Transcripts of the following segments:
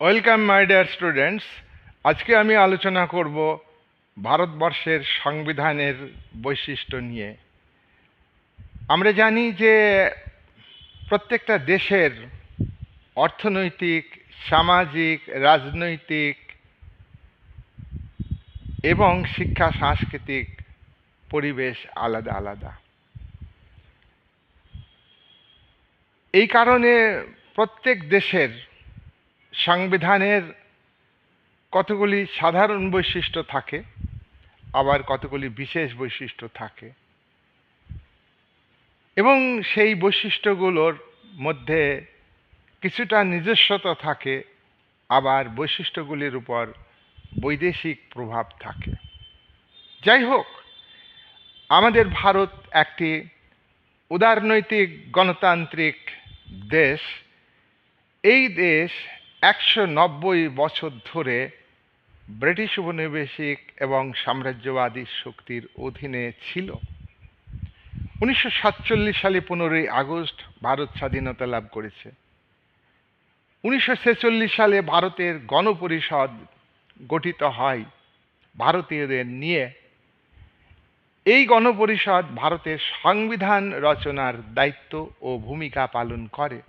Welcome my dear students আজকে আমি আলোচনা করব ভারতবর্ষের সংবিধানের বৈশিষ্ট্য নিয়ে। আমরা জানি যে প্রত্যেকটা দেশের অর্থনৈতিক, সামাজিক, রাজনৈতিক এবং শিক্ষা সাংস্কৃতিক পরিবেশ আলাদা আলাদা। এই কারণে প্রত্যেক দেশের সংবিধানের কতগুলি সাধারণ বৈশিষ্ট্য থাকে, আবার কতগুলি বিশেষ বৈশিষ্ট্য থাকে, এবং সেই বৈশিষ্ট্যগুলোর মধ্যে কিছুটা নিজস্বতা থাকে, আবার বৈশিষ্ট্যগুলির উপর বৈদেশিক প্রভাব থাকে। যাই হোক, আমাদের ভারত একটি উদারনৈতিক গণতান্ত্রিক দেশ। এই দেশ একশো নব্বই বছর ধরে ব্রিটিশ উপনিবেশিক এবং সাম্রাজ্যবাদী শক্তির অধীনে ছিল। উনিশশো সাতচল্লিশ সালে পনেরোই আগস্ট ভারত স্বাধীনতা লাভ করেছে। উনিশশো ছেচল্লিশ সালে ভারতের গণপরিষদ গঠিত হয় ভারতীয়দের নিয়ে। এই গণপরিষদ ভারতের সংবিধান রচনার দায়িত্ব ও ভূমিকা পালন করে।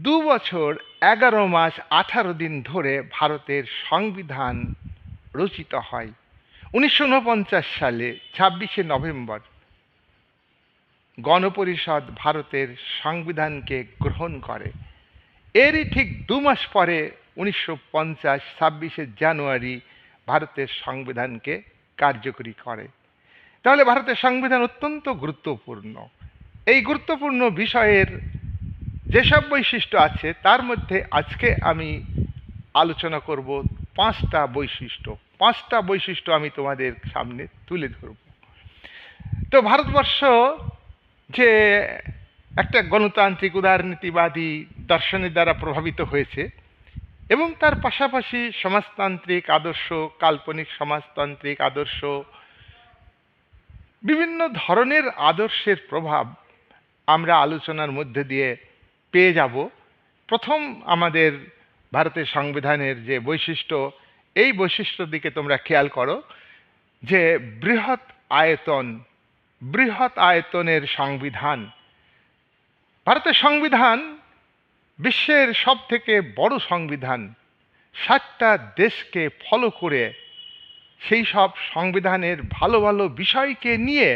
দু বছর এগারো মাস আঠারো দিন ধরে ভারতের সংবিধান রচিত হয়। উনিশশো উনপঞ্চাশ সালে ছাব্বিশে নভেম্বর গণপরিষদ ভারতের সংবিধানকে গ্রহণ করে। এরই ঠিক দু মাস পরে উনিশশো পঞ্চাশ ছাব্বিশে জানুয়ারি ভারতের সংবিধানকে কার্যকরী করে। তাহলে ভারতের সংবিধান অত্যন্ত গুরুত্বপূর্ণ। এই গুরুত্বপূর্ণ বিষয়ের যেসব বৈশিষ্ট্য আছে, তার মধ্যে আজকে আমি আলোচনা করব পাঁচটা বৈশিষ্ট্য। পাঁচটা বৈশিষ্ট্য আমি তোমাদের সামনে তুলে ধরব। তো ভারতবর্ষ যে একটা গণতান্ত্রিক উদারনীতিবাদী দর্শনের দ্বারা প্রভাবিত হয়েছে এবং তার পাশাপাশি সমাজতান্ত্রিক আদর্শ, কাল্পনিক সমাজতান্ত্রিক আদর্শ, বিভিন্ন ধরনের আদর্শের প্রভাব আমরা আলোচনার মধ্যে দিয়ে পেয়ে যাব। প্রথম আমাদের ভারতের সংবিধানের যে বৈশিষ্ট্য, এই বৈশিষ্ট্যর দিকে তোমরা খেয়াল করো যে বৃহৎ আয়তন, বৃহৎ আয়তনের সংবিধান, ভারতের সংবিধান বিশ্বের সব থেকে বড় সংবিধান, সাতটা দেশকে ফলো করে সেই সব সংবিধানের ভালো ভালো বিষয়কে নিয়ে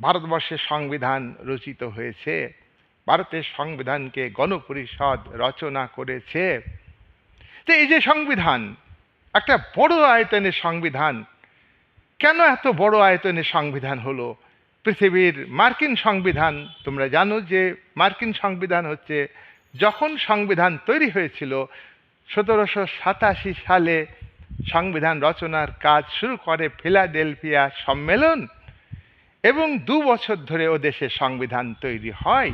ভারতবর্ষের সংবিধান রচিত হয়েছে। ভারতের সংবিধানকে গণপরিষদ রচনা করেছে। তো এই যে সংবিধান, একটা বড় আয়তনের সংবিধান, কেন এত বড় আয়তনের সংবিধান হলো? পৃথিবীর মার্কিন সংবিধান, তোমরা জানো যে মার্কিন সংবিধান হচ্ছে, যখন সংবিধান তৈরি হয়েছিল, সতেরোশো সাতাশি সালে সংবিধান রচনার কাজ শুরু করে ফিলাডেলফিয়া সম্মেলন এবং দু বছর ধরে ও দেশের সংবিধান তৈরি হয়।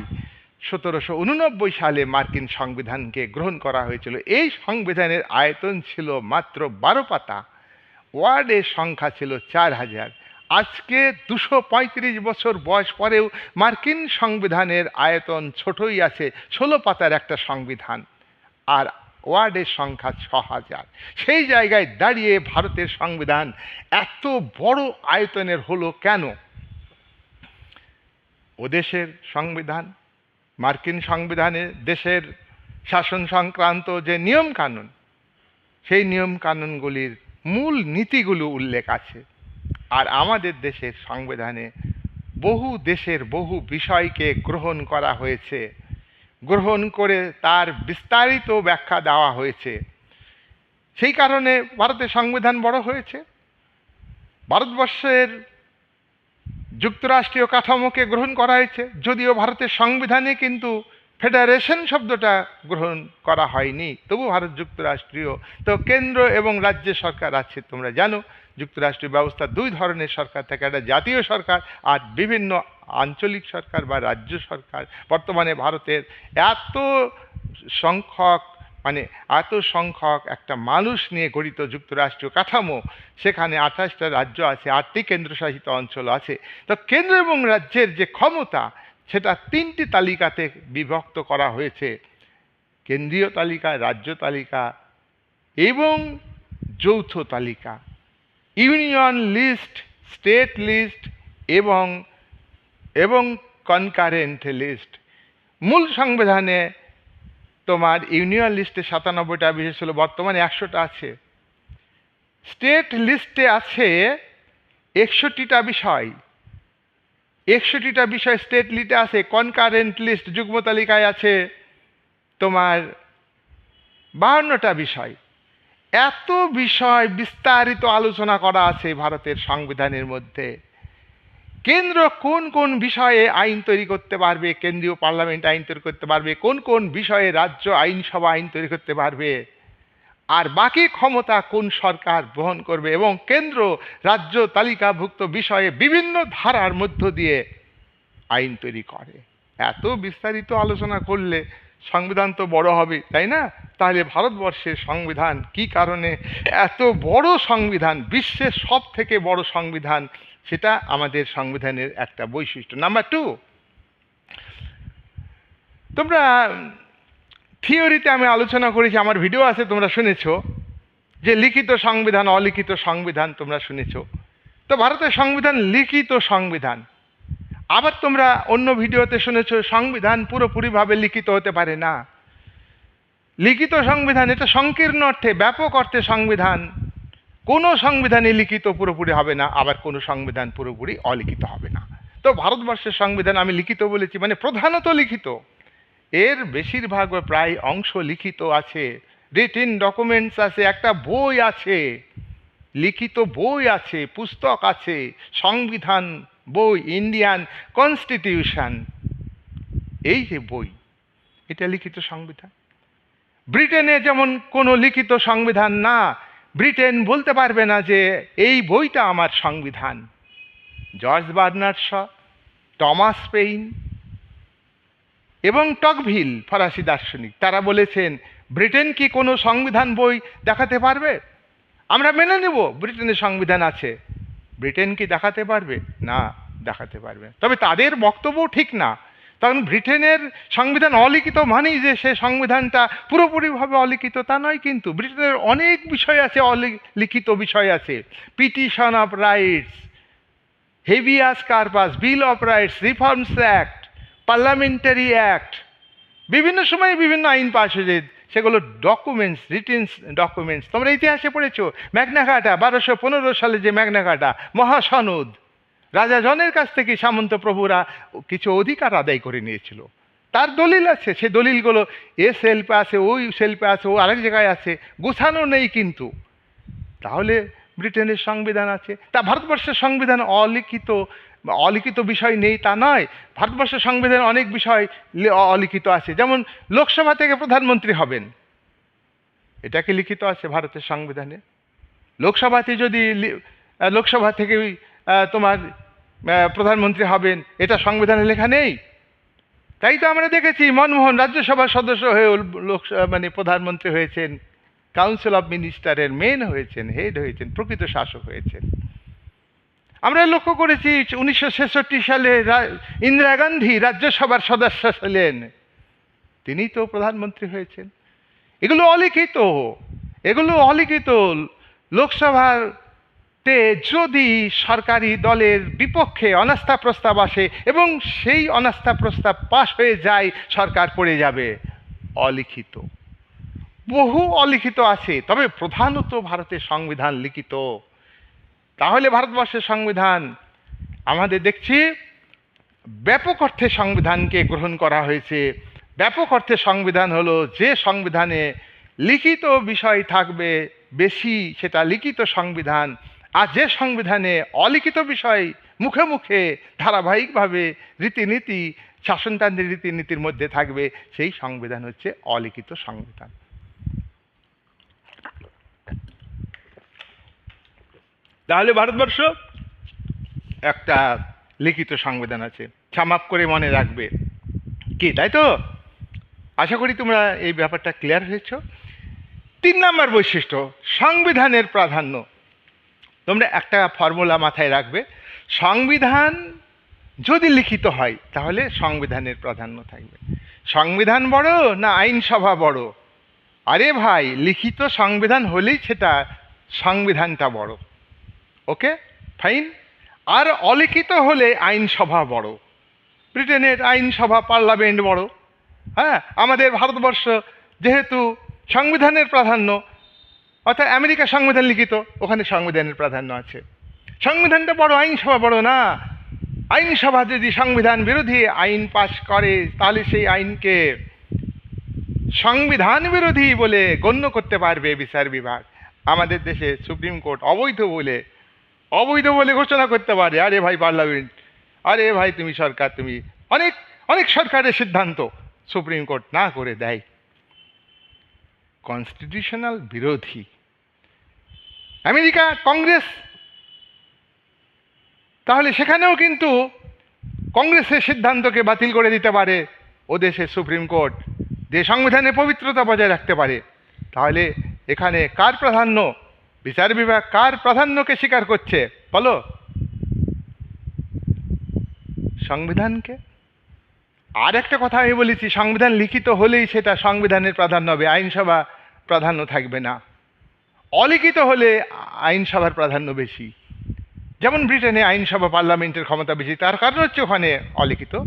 সতেরোশো উননব্বই সালে মার্কিন সংবিধানকে গ্রহণ করা হয়েছিল। এই সংবিধানের আয়তন ছিল মাত্র বারো পাতা। ওয়ার্ডের সংখ্যা ছিল চার হাজার। আজকে দুশো পঁয়ত্রিশ বছর বয়স পরেও মার্কিন সংবিধানের আয়তন ছোটই আছে, ষোলো পাতার একটা সংবিধান। আর ওয়ার্ডের সংখ্যা ছ হাজার। সেই জায়গায় দাঁড়িয়ে ভারতের সংবিধান এত বড় আয়তনের হলো কেন? ও দেশের সংবিধান মার্কিন সংবিধানে দেশের শাসন সংক্রান্ত যে নিয়ম কানুন, সেই নিয়ম কানুনগুলির মূল নীতিগুলো উল্লেখ আছে। আর আমাদের দেশের সংবিধানে বহু দেশের বহু বিষয়কে গ্রহণ করা হয়েছে। গ্রহণ করে তার বিস্তারিত ব্যাখ্যা দেওয়া হয়েছে। সেই কারণে ভারতের সংবিধান বড় হয়েছে। ভারতবর্ষের যুক্তরাষ্ট্রীয় কাঠামোকে গ্রহণ করা হয়েছে। যদিও ভারতের সংবিধানে কিন্তু ফেডারেশন শব্দটা গ্রহণ করা হয়নি। তবু ভারত যুক্তরাষ্ট্রীয়। তো কেন্দ্র এবং রাজ্য সরকার আছে, তোমরা জানো। যুক্তরাষ্ট্রীয় ব্যবস্থা দুই ধরনের সরকার থাকে। একটা জাতীয় সরকার আর বিভিন্ন আঞ্চলিক সরকার বা রাজ্য সরকার। বর্তমানে ভারতের এত সংখ্যক মানে এত সংখ্যক একটা মানুষ নিয়ে গঠিত যুক্তরাষ্ট্রীয় কাঠামো। সেখানে আঠাশটা রাজ্য আছে, আটটি কেন্দ্রশাসিত অঞ্চল আছে। তো কেন্দ্র এবং রাজ্যের যে ক্ষমতা, সেটা তিনটি তালিকাতে বিভক্ত করা হয়েছে। কেন্দ্রীয় তালিকা, রাজ্য তালিকা এবং যৌথ তালিকা। ইউনিয়ন লিস্ট, স্টেট লিস্ট এবং এবং কনকারেন্ট লিস্ট। মূল সংবিধানে তোমার ইউনিয়ন লিস্টে সাতানব্বইটা বিশেষ হলো বর্তমানে একশোটা আছে। স্টেট লিস্টে আছে একষট্টিটা বিষয়। একষট্টিটা বিষয় স্টেট লিস্টে আছে, কনকারেন্ট লিস্ট, যুগ্ম তালিকায় আছে তোমার বাহান্নটা বিষয়। এত বিষয় বিস্তারিত আলোচনা করা আছে ভারতের সংবিধানের মধ্যে। কেন্দ্র কোন কোন বিষয়ে আইন তৈরি করতে পারবে? কেন্দ্রীয় পার্লামেন্ট আইন তৈরি করতে পারবে? কোন কোন বিষয়ে রাজ্য আইনসভা আইন তৈরি করতে পারবে? আর বাকি ক্ষমতা কোন সরকার বহন করবে? এবং কেন্দ্র, রাজ্য তালিকাভুক্ত বিষয়ে বিভিন্ন ধারার মধ্য দিয়ে আইন তৈরি করে। এত বিস্তারিত আলোচনা করলে সংবিধান তো বড় হবে, তাই না? তাহলে ভারতবর্ষের সংবিধান কি কারণে? এত বড় সংবিধান, বিশ্বের সব থেকে বড় সংবিধান সেটা আমাদের সংবিধানের একটা বৈশিষ্ট্য। নাম্বার টু তোমরা থিওরিতে আমি আলোচনা করেছি, আমার ভিডিও আছে, তোমরা শুনেছ, যে লিখিত সংবিধান, অলিখিত সংবিধান তোমরা শুনেছ। তো ভারতের সংবিধান লিখিত সংবিধান। আবার তোমরা অন্য ভিডিওতে শুনেছো, সংবিধান পুরোপুরিভাবে লিখিত হতে পারে না। লিখিত সংবিধান, এটা সংকীর্ণ অর্থে, ব্যাপক অর্থে সংবিধান। কোনো সংবিধানই লিখিত পুরোপুরি হবে না, আবার কোনো সংবিধান পুরোপুরি অলিখিত হবে না। তো ভারতবর্ষের সংবিধান আমি লিখিত বলেছি মানে প্রধানত লিখিত। এর বেশিরভাগ প্রায় অংশ লিখিত আছে রিটিন ডকুমেন্টস আছে, একটা বই আছে, লিখিত বই আছে, পুস্তক আছে, সংবিধান বই ইন্ডিয়ান কনস্টিটিউশন এই যে বই, এটা লিখিত সংবিধান। ব্রিটেনে যেমন কোনো লিখিত সংবিধান না ব্রিটেন বলতে পারবে না যে এই বইটা আমার সংবিধান। George Bernard Shaw, Thomas Paine এবং টকভিল ফরাসি দার্শনিক, তারা বলেছেন, ব্রিটেন কি কোনো সংবিধান বই দেখাতে পারবে? আমরা মেনে নেব, ব্রিটেনের সংবিধান আছে। ব্রিটেন কি দেখাতে পারবে? না, দেখাতে পারবে তবে তাদের বক্তব্য ঠিক না। কারণ ব্রিটেনের সংবিধান অলিখিত মানেই যে সে সংবিধানটা পুরোপুরিভাবে অলিখিত, তা নয় কিন্তু ব্রিটেনের অনেক বিষয় আছে, অলিখিত বিষয় আছে। Petition of rights habeas corpus bill of rights reforms act parliamentary act বিভিন্ন সময়ে বিভিন্ন আইন পাশ হয়েছে, সেগুলো ডকুমেন্টস রিটেন্স ডকুমেন্টস তোমরা ইতিহাসে পড়েছো ম্যাগনাঘাটা বারোশো পনেরো সালে যে ম্যাগনাঘাটা মহাসনদ। রাজা জনের কাছ থেকে সামন্ত প্রভুরা কিছু অধিকার আদায় করে নিয়েছিল। তার দলিল আছে, সে দলিলগুলো এ সেলফে আছে ওই সেলফে আছে, ও আরেক জায়গায় আছে, গোছানো নেই কিন্তু। তাহলে ব্রিটেনের সংবিধান আছে। তা ভারতবর্ষের সংবিধান অলিখিত অলিখিত বিষয় নেই তা নয়। ভারতবর্ষের সংবিধানে অনেক বিষয় অলিখিত আছে। যেমন লোকসভা থেকে প্রধানমন্ত্রী হবেন। এটা কি লিখিত আছে ভারতের সংবিধানে? লোকসভাতে যদি লোকসভা থেকে তোমার প্রধানমন্ত্রী হবেন। এটা সংবিধানে লেখা নেই। তাই তো আমরা দেখেছি মনমোহন রাজ্যসভার সদস্য হয়ে লোক মানে প্রধানমন্ত্রী হয়েছেন। কাউন্সিল অফ মিনিস্টারের মেন হয়েছেন হেড হয়েছেন, প্রকৃত শাসক হয়েছেন। আমরা লক্ষ্য করেছি উনিশশো ছেষট্টি সালে ইন্দিরা গান্ধী রাজ্যসভার সদস্য ছিলেন। তিনি তো প্রধানমন্ত্রী হয়েছেন। এগুলো অলিখিত। এগুলো অলিখিত। লোকসভাতে যদি সরকারি দলের বিপক্ষে অনাস্থা প্রস্তাব আসে এবং সেই অনাস্থা প্রস্তাব পাশ হয়ে যায়, সরকার পড়ে যাবে। অলিখিত। বহু অলিখিত আছে, তবে প্রধানত ভারতের সংবিধান লিখিত। তাহলে ভারতবর্ষের সংবিধান, আমাদের দেখছি, ব্যাপক অর্থে সংবিধানকে গ্রহণ করা হয়েছে। ব্যাপক অর্থে সংবিধান হলো যে সংবিধানে লিখিত বিষয় থাকবে, বেশি সেটা লিখিত সংবিধান আর যে সংবিধানে অলিখিত বিষয় মুখে মুখে ধারাবাহিকভাবে রীতিনীতি, শাসনতান্ত্রিক রীতিনীতির মধ্যে থাকবে, সেই সংবিধান হচ্ছে অলিখিত সংবিধান। তাহলে ভারতবর্ষ একটা লিখিত সংবিধান আছে, ছামাপ করে মনে রাখবে। কি, তাই তো? আশা করি তোমরা এই ব্যাপারটা ক্লিয়ার হয়েছ। তিন নম্বর বৈশিষ্ট্য, সংবিধানের প্রাধান্য। তোমরা একটা ফর্মুলা মাথায় রাখবে। সংবিধান যদি লিখিত হয়, তাহলে সংবিধানের প্রাধান্য থাকবে। সংবিধান বড় না আইনসভা বড়? আরে ভাই, লিখিত সংবিধান হলেই সেটা সংবিধানটা বড়। ওকে? ফাইন? আর অলিখিত হলে আইনসভা বড়। ব্রিটেনের আইনসভা পার্লামেন্ট বড়। হ্যাঁ আমাদের ভারতবর্ষ যেহেতু সংবিধানের প্রাধান্য অর্থাৎ আমেরিকা সংবিধান লিখিত, ওখানে সংবিধানের প্রাধান্য আছে। সংবিধানটা বড় আইনসভা, বড় না। আইনসভা যদি সংবিধান বিরোধী আইন পাশ করে, তাহলে সেই আইনকে সংবিধান বিরোধী বলে গণ্য করতে পারবে বিচার বিভাগ। আমাদের দেশে সুপ্রিম কোর্ট অবৈধ বলে অবৈধ বলে ঘোষণা করতে পারে। আরে ভাই পার্লামেন্ট, আরে ভাই তুমি সরকার, তুমি অনেক অনেক সরকারের সিদ্ধান্ত সুপ্রিম কোর্ট না করে দেয়। কনস্টিটিউশনাল বিরোধী। আমেরিকা, কংগ্রেস, তাহলে সেখানেও কিন্তু কংগ্রেসের সিদ্ধান্তকে বাতিল করে দিতে পারে ও দেশের সুপ্রিম কোর্ট। যে সংবিধানে পবিত্রতা বজায় রাখতে পারে, তাহলে এখানে কার প্রাধান্য? বিচার বিভাগ কার প্রাধান্যকে স্বীকার করছে? বলো। সংবিধানকে? আর একটা কথা আমি বলেছি, সংবিধান লিখিত হলেই সেটা সংবিধানের প্রাধান্য হবে, আইনসভা প্রাধান্য থাকবে না। অলিখিত হলে আইনসভার প্রাধান্য বেশি। যেমন ব্রিটেনে আইনসভা পার্লামেন্টের ক্ষমতা বেশি, তার কারণ হচ্ছে ওখানে অলিখিত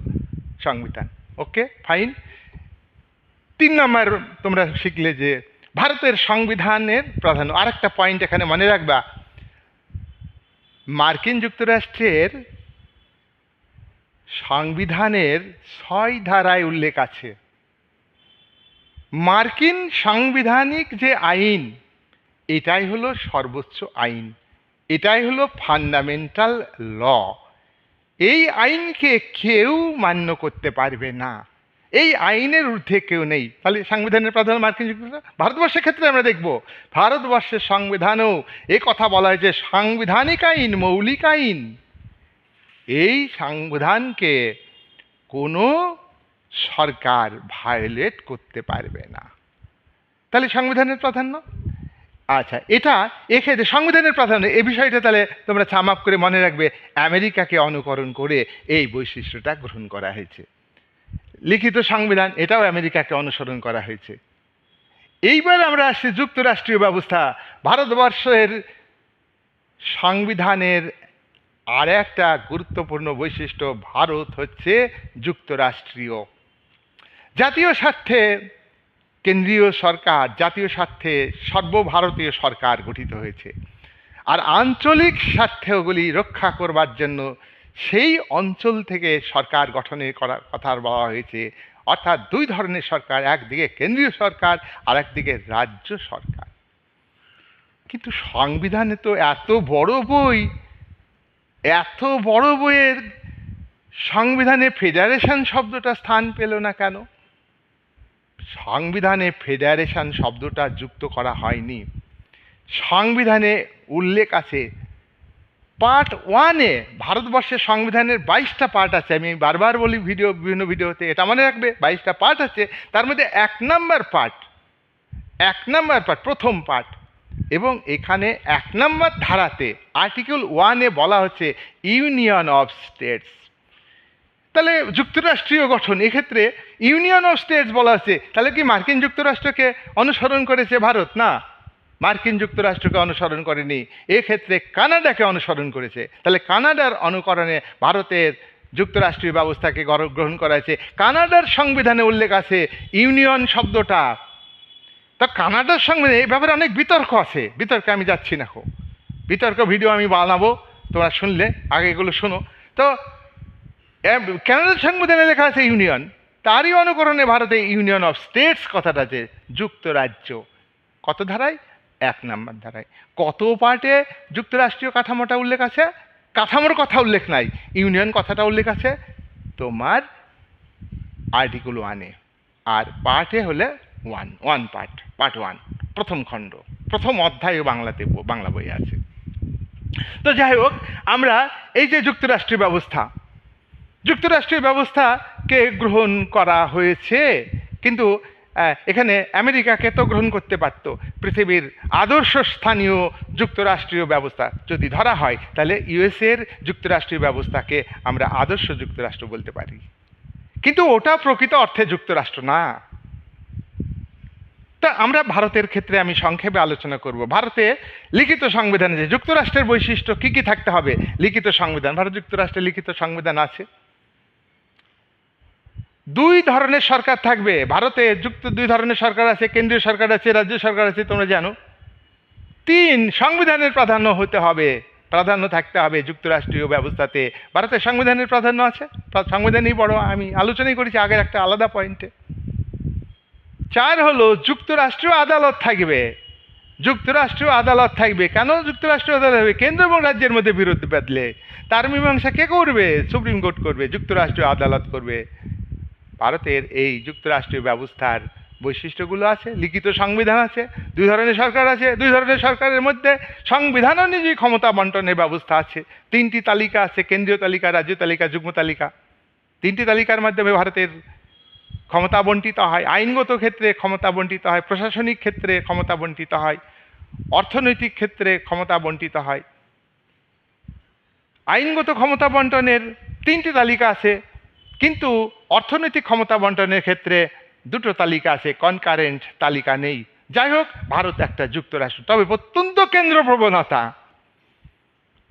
সংবিধান। Okay, fine. তিন নম্বর, তোমরা শিখলে যে ভারতের সংবিধানের প্রাধান্য, আরেকটা পয়েন্ট এখানে মনে রাখবা। মার্কিন যুক্তরাষ্ট্রের সংবিধানের ছয় ধারায় উল্লেখ আছে। মার্কিন সাংবিধানিক যে আইন, এটাই হলো সর্বোচ্চ আইন, এটাই হলো ফান্ডামেন্টাল ল। এই আইনকে কেউ মান্য করতে পারবে না। এই আইনের ঊর্ধ্বে কেউ নেই। তাহলে সংবিধানের প্রাধান্য মার্কিন ভারতবর্ষের ক্ষেত্রে আমরা দেখব, ভারতবর্ষের সংবিধানেও এ কথা বলা হয় যে সাংবিধানিক আইন, মৌলিক আইন। এই সংবিধানকে কোনো সরকার ভায়োলেট করতে পারবে না। তাহলে সংবিধানের প্রাধান্য? আচ্ছা এটা এক্ষেত্রে সংবিধানের প্রাধান্য এই বিষয়টা তাহলে তোমরা ছামাপ করে মনে রাখবে, আমেরিকাকে অনুকরণ করে এই বৈশিষ্ট্যটা গ্রহণ করা হয়েছে। লিখিত সংবিধান, এটাও আমেরিকাকে অনুসরণ করা হয়েছে। এইবার আমরা আসছি যুক্তরাষ্ট্রীয় ব্যবস্থা। ভারতবর্ষের সংবিধানের আর একটা গুরুত্বপূর্ণ বৈশিষ্ট্য, ভারত হচ্ছে যুক্তরাষ্ট্রীয়। জাতীয় স্বার্থে কেন্দ্রীয় সরকার, জাতীয় স্বার্থে সর্বভারতীয় সরকার গঠিত হয়েছে। আর আঞ্চলিক স্বার্থগুলি রক্ষা করবার জন্য সেই অঞ্চল থেকে সরকার গঠনের করার কথা বলা হয়েছে। অর্থাৎ দুই ধরনের সরকার, একদিকে কেন্দ্রীয় সরকার আর একদিকে রাজ্য সরকার। কিন্তু সংবিধানে তো এত বড় বই এত বড় বইয়ের সংবিধানে ফেডারেশন শব্দটা স্থান পেল না কেন? সংবিধানে ফেডারেশন শব্দটা যুক্ত করা হয়নি। সংবিধানে উল্লেখ আছে, পার্ট ওয়ানে ভারতবর্ষের সংবিধানের বাইশটা পার্ট আছে। আমি বারবার বলি ভিডিও, বিভিন্ন ভিডিওতে এটা মনে রাখবে, বাইশটা পার্ট আছে, তার মধ্যে এক নাম্বার পার্ট, এক নাম্বার পার্ট, প্রথম পার্ট। এবং এখানে এক নম্বর ধারাতে আর্টিকেল ওয়ানে বলা হচ্ছে ইউনিয়ন অফ স্টেটস। তাহলে যুক্তরাষ্ট্রীয় গঠন, এক্ষেত্রে ইউনিয়ন অফ স্টেটস বলা হচ্ছে। তাহলে কি মার্কিন যুক্তরাষ্ট্রকে অনুসরণ করেছে ভারত? না, মার্কিন যুক্তরাষ্ট্রকে অনুসরণ করেনি। এক্ষেত্রে কানাডাকে অনুসরণ করেছে। তাহলে কানাডার অনুকরণে ভারতের যুক্তরাষ্ট্রীয় ব্যবস্থাকে গর- গ্রহণ করা হয়েছে। কানাডার সংবিধানে উল্লেখ আছে ইউনিয়ন শব্দটা। তা কানাডার সঙ্গে এই ব্যাপারে অনেক বিতর্ক আছে। বিতর্কে আমি যাচ্ছি না বিতর্ক ভিডিও আমি বানাবো, তোমরা শুনলে, আগে এগুলো শোনো। তো কানাডার সংবিধানে লেখা আছে ইউনিয়ন। তারই অনুকরণে ভারতে ইউনিয়ন অফ স্টেটস কথাটা আছে, যুক্তরাজ্য। কত ধারায়? এক নাম্বার ধারায়। কত পার্টে যুক্তরাষ্ট্রীয় কাঠামোটা উল্লেখ আছে? কাঠামোর কথা উল্লেখ নাই, ইউনিয়ন কথাটা উল্লেখ আছে। তোমার আর্টিকেল ওয়ানে। আর পার্টে হলে one one part part one প্রথম খণ্ড, প্রথম অধ্যায় বাংলাতে বাংলা বই আছে। তো যাই হোক, আমরা এই যে যুক্তরাষ্ট্রীয় ব্যবস্থা যুক্তরাষ্ট্রীয় ব্যবস্থাকে গ্রহণ করা হয়েছে, কিন্তু এখানে আমেরিকাকে তো গ্রহণ করতে পারতো, পৃথিবীর আদর্শ স্থানীয় যুক্তরাষ্ট্রীয় ব্যবস্থা যদি ধরা হয়, তাহলে ইউএসএর যুক্তরাষ্ট্রীয় ব্যবস্থাকে আমরা আদর্শ যুক্তরাষ্ট্র বলতে পারি। কিন্তু ওটা প্রকৃত অর্থে যুক্তরাষ্ট্র না। তা আমরা ভারতের ক্ষেত্রে আমি সংক্ষেপে আলোচনা করব। ভারতে লিখিত সংবিধানে যে যুক্তরাষ্ট্রের বৈশিষ্ট্য কি কি থাকতে হবে? লিখিত সংবিধান। ভারত যুক্তরাষ্ট্রে লিখিত সংবিধান আছে। দুই ধরনের সরকার থাকবে। ভারতে যুক্ত দুই ধরনের সরকার আছে, কেন্দ্রীয় সরকার আছে, রাজ্য সরকার আছে, তোমরা জানো। তিন, সংবিধানের প্রাধান্য হতে হবে। প্রাধান্য থাকতে হবে যুক্তরাষ্ট্রীয় ব্যবস্থাতে। ভারতের সংবিধানের প্রাধান্য আছে। সংবিধানই বড়। আমি আলোচনাই করেছি আগের একটা আলাদা পয়েন্টে। চার হলো যুক্তরাষ্ট্রীয় আদালত থাকবে। যুক্তরাষ্ট্রীয় আদালত থাকবে। কেন যুক্তরাষ্ট্রীয় আদালত হবে কেন্দ্র এবং রাজ্যের মধ্যে বিরোধ বাঁধলে। তার মীমাংসা কে করবে? সুপ্রিম কোর্ট করবে, যুক্তরাষ্ট্রীয় আদালত করবে। ভারতের এই যুক্তরাষ্ট্রীয় ব্যবস্থার বৈশিষ্ট্যগুলো আছে, লিখিত সংবিধান আছে, দুই ধরনের সরকার আছে। দুই ধরনের সরকারের মধ্যে সংবিধান অনুযায়ী ক্ষমতা বন্টনের ব্যবস্থা আছে। তিনটি তালিকা আছে, কেন্দ্রীয় তালিকা, রাজ্য তালিকা, যুগ্ম তালিকা। তিনটি তালিকার মাধ্যমে ভারতের ক্ষমতা বন্টিত হয়, আইনগত ক্ষেত্রে ক্ষমতা বন্টিত হয়, প্রশাসনিক ক্ষেত্রে ক্ষমতা বন্টিত হয়, অর্থনৈতিক ক্ষেত্রে ক্ষমতা বন্টিত হয়। আইনগত ক্ষমতা বন্টনের তিনটি তালিকা আছে, কিন্তু অর্থনৈতিক ক্ষমতা বন্টনের ক্ষেত্রে দুটো তালিকা আছে কনকারেন্ট তালিকা নেই। যাই হোক, ভারত একটা যুক্তরাষ্ট্র, তবে অত্যন্ত কেন্দ্র প্রবণতা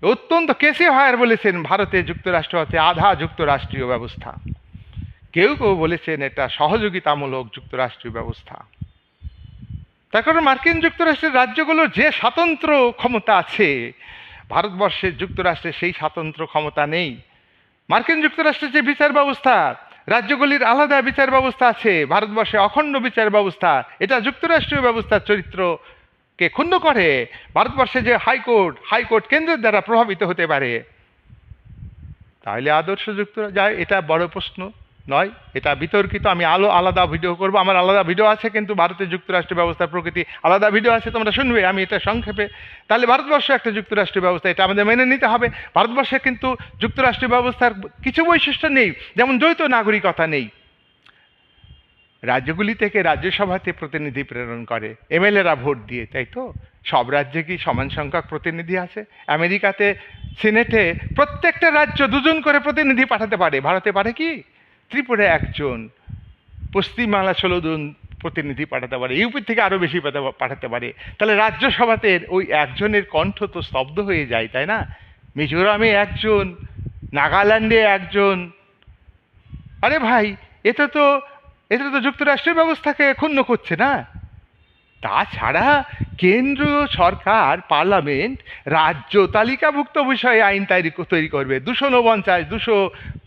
অত্যন্ত কেসি হায়ার বলেছেন ভারতে যুক্তরাষ্ট্র হতে আধা যুক্তরাষ্ট্রীয় ব্যবস্থা। কেউ কেউ বলেছেন এটা সহযোগিতামূলক যুক্তরাষ্ট্রীয় ব্যবস্থা। তার কারণ মার্কিন যুক্তরাষ্ট্রের রাজ্যগুলোর যে স্বাতন্ত্র ক্ষমতা আছে ভারতবর্ষের যুক্তরাষ্ট্রে সেই স্বাতন্ত্র ক্ষমতা নেই। মার্কিন যুক্তরাষ্ট্রের যে বিচার ব্যবস্থা, রাজ্যগুলির আলাদা বিচার ব্যবস্থা আছে, ভারতবর্ষে অখণ্ড বিচার ব্যবস্থা, এটা যুক্তরাষ্ট্রীয় ব্যবস্থার চরিত্রকে ক্ষুণ্ণ করে। ভারতবর্ষে যে হাইকোর্ট হাইকোর্ট কেন্দ্রের দ্বারা প্রভাবিত হতে পারে। তাহলে আদর্শ যুক্ত যায়, এটা বড় প্রশ্ন। নয়, এটা বিতর্কিত, আমি আলো আলাদা ভিডিও করব। আমার আলাদা ভিডিও আছে, কিন্তু ভারতের যুক্তরাষ্ট্র ব্যবস্থার প্রকৃতি আলাদা ভিডিও আছে, তোমরা শুনবে, আমি এটা সংক্ষেপে। তাহলে ভারতবর্ষ একটা যুক্তরাষ্ট্র ব্যবস্থা, এটা আমাদের মেনে নিতে হবে। ভারতবর্ষে কিন্তু যুক্তরাষ্ট্র ব্যবস্থার কিছু বৈশিষ্ট্য নেই, যেমন দ্বৈত নাগরিকতা নেই। রাজ্যগুলি থেকে রাজ্যসভাতে প্রতিনিধি প্রেরণ করে এমএলএরা ভোট দিয়ে, তাই তো? সব রাজ্যে কি সমান সংখ্যক প্রতিনিধি আছে? আমেরিকাতে, সিনেটে প্রত্যেকটা রাজ্য দুজন করে প্রতিনিধি পাঠাতে পারে, ভারতে পারে কি? ত্রিপুরা একজন পশ্চিমবাংলা ষোলো জন প্রতিনিধি পাঠাতে পারে, ইউপি থেকে আরও বেশি পাঠাতে পারে। তাহলে রাজ্যসভাতে ওই একজনের কণ্ঠ তো স্তব্ধ হয়ে যায়, তাই না? মিজোরামে একজন, নাগাল্যান্ডে একজন। আরে ভাই, এটা তো এটা তো যুক্তরাষ্ট্রের ব্যবস্থাকে ক্ষুণ্ণ করছে না? তাছাড়া কেন্দ্রীয় সরকার, পার্লামেন্ট রাজ্য তালিকাভুক্ত বিষয়ে আইন তৈরি তৈরি করবে। দুশো উনপঞ্চাশ দুশো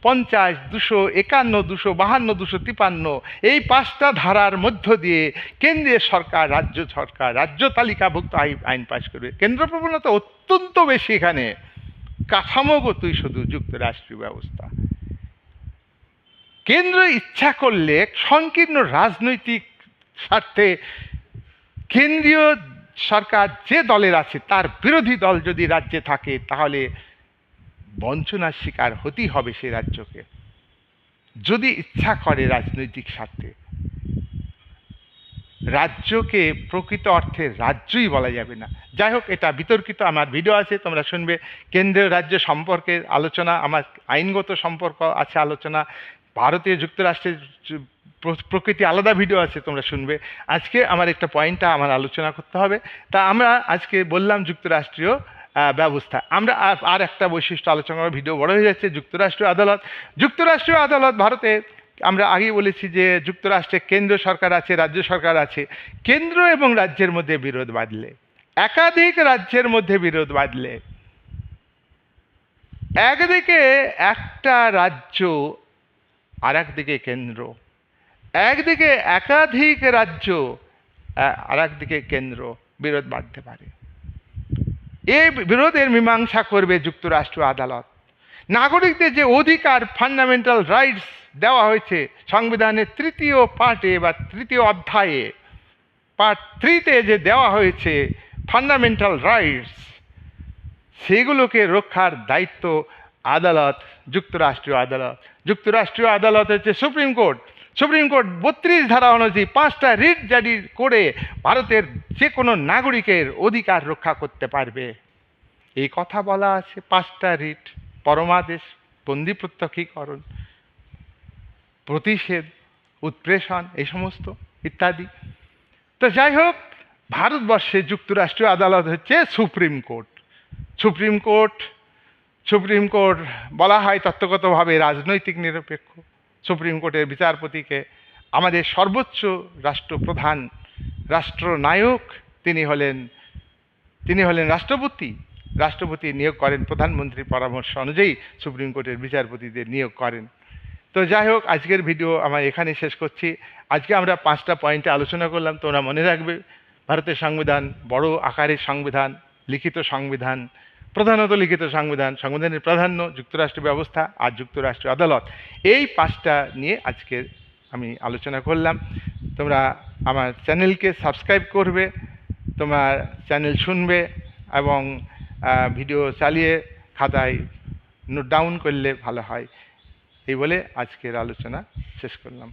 পঞ্চাশ, দুশো, একান্ন, দুশো, বাহান্ন, দুশো তিপান্ন। এই পাঁচটা ধারার মধ্য দিয়ে কেন্দ্রীয় সরকার, রাজ্য সরকার, রাজ্য তালিকাভুক্ত আইন পাশ করবে। কেন্দ্র প্রবণতা অত্যন্ত বেশি এখানে। কাঠামোগতই শুধু যুক্তরাষ্ট্রীয় ব্যবস্থা। কেন্দ্র ইচ্ছা করলে সংকীর্ণ রাজনৈতিক স্বার্থে কেন্দ্রীয় সরকার যে দলের আছে, তার বিরোধী দল যদি রাজ্যে থাকে, তাহলে বঞ্চনার শিকার হতেই হবে সে রাজ্যকে। যদি ইচ্ছা করে রাজনৈতিক স্বার্থে। রাজ্যকে প্রকৃত অর্থে রাজ্যই বলা যাবে না। যাই হোক, এটা বিতর্কিত, আমার ভিডিও আছে, তোমরা শুনবে। কেন্দ্রীয় রাজ্য সম্পর্কে আলোচনা, আমার আইনগত সম্পর্ক আছে আলোচনা। ভারতীয় যুক্তরাষ্ট্রের প্রকৃতি আলাদা ভিডিও আছে, তোমরা শুনবে। আজকে আমার একটা পয়েন্টটা আমার আলোচনা করতে হবে। তা আমরা আজকে বললাম যুক্তরাষ্ট্রীয় ব্যবস্থা। আমরা আর- একটা বৈশিষ্ট্য আলোচনা করার ভিডিও বড় হয়ে যাচ্ছে, যুক্তরাষ্ট্রীয় আদালত। যুক্তরাষ্ট্রীয় আদালত ভারতে, আমরা আগেই বলেছি যে যুক্তরাষ্ট্রে কেন্দ্র সরকার আছে, রাজ্য সরকার আছে। কেন্দ্র এবং রাজ্যের মধ্যে বিরোধ বাঁধলে, একাধিক রাজ্যের মধ্যে বিরোধ বাঁধলে, একদিকে একটা রাজ্য আর একদিকে কেন্দ্র। একদিকে একাধিক রাজ্য আর একদিকে কেন্দ্র বিরোধ বাঁধতে পারে। এই বিরোধের মীমাংসা করবে যুক্তরাষ্ট্র আদালত। নাগরিকদের যে অধিকার ফান্ডামেন্টাল রাইটস দেওয়া হয়েছে সংবিধানের তৃতীয় পার্টে বা তৃতীয় অধ্যায়ে। পার্ট থ্রিতে যে দেওয়া হয়েছে ফান্ডামেন্টাল রাইটস সেগুলোকে রক্ষার দায়িত্ব আদালত, যুক্তরাষ্ট্রীয় আদালত। যুক্তরাষ্ট্রীয় আদালত হচ্ছে সুপ্রিম কোর্ট সুপ্রিম কোর্ট বত্রিশ ধারা অনুযায়ী পাঁচটা রিট জারি করে ভারতের যে কোনো নাগরিকের অধিকার রক্ষা করতে পারবে। এই কথা বলা আছে, পাঁচটা রিট, পরমাদেশ, বন্দি প্রত্যক্ষীকরণ, প্রতিষেধ, উৎপ্রেষণ, এই সমস্ত ইত্যাদি। তো যাই হোক, ভারতবর্ষে যুক্তরাষ্ট্রীয় আদালত হচ্ছে supreme court. Supreme court supreme court বলা হয় তত্ত্বগতভাবে রাজনৈতিক নিরপেক্ষ। সুপ্রিম কোর্টের বিচারপতিকে আমাদের সর্বোচ্চ রাষ্ট্রপ্রধান, রাষ্ট্রনায়ক তিনি হলেন তিনি হলেন রাষ্ট্রপতি। রাষ্ট্রপতি নিয়োগ করেন প্রধানমন্ত্রীর পরামর্শ অনুযায়ী সুপ্রিম কোর্টের বিচারপতিদের নিয়োগ করেন। তো যাই হোক, আজকের ভিডিও আমার এখানে শেষ করছি। আজকে আমরা পাঁচটা পয়েন্টে আলোচনা করলাম, তোমরা মনে রাখবে, ভারতের সংবিধান বড় আকারের সংবিধান, লিখিত সংবিধান প্রধানত লিখিত সংবিধান, সংবিধানের প্রাধান্য, যুক্তরাষ্ট্র ব্যবস্থা আর যুক্তরাষ্ট্র আদালত। এই পাঁচটা নিয়ে আজকে আমি আলোচনা করলাম। তোমরা আমার চ্যানেলকে সাবস্ক্রাইব করবে, তোমার চ্যানেল শুনবে এবং ভিডিও চালিয়ে খাতায় নোট ডাউন করলে ভালো হয়। এই বলে আজকের আলোচনা শেষ করলাম।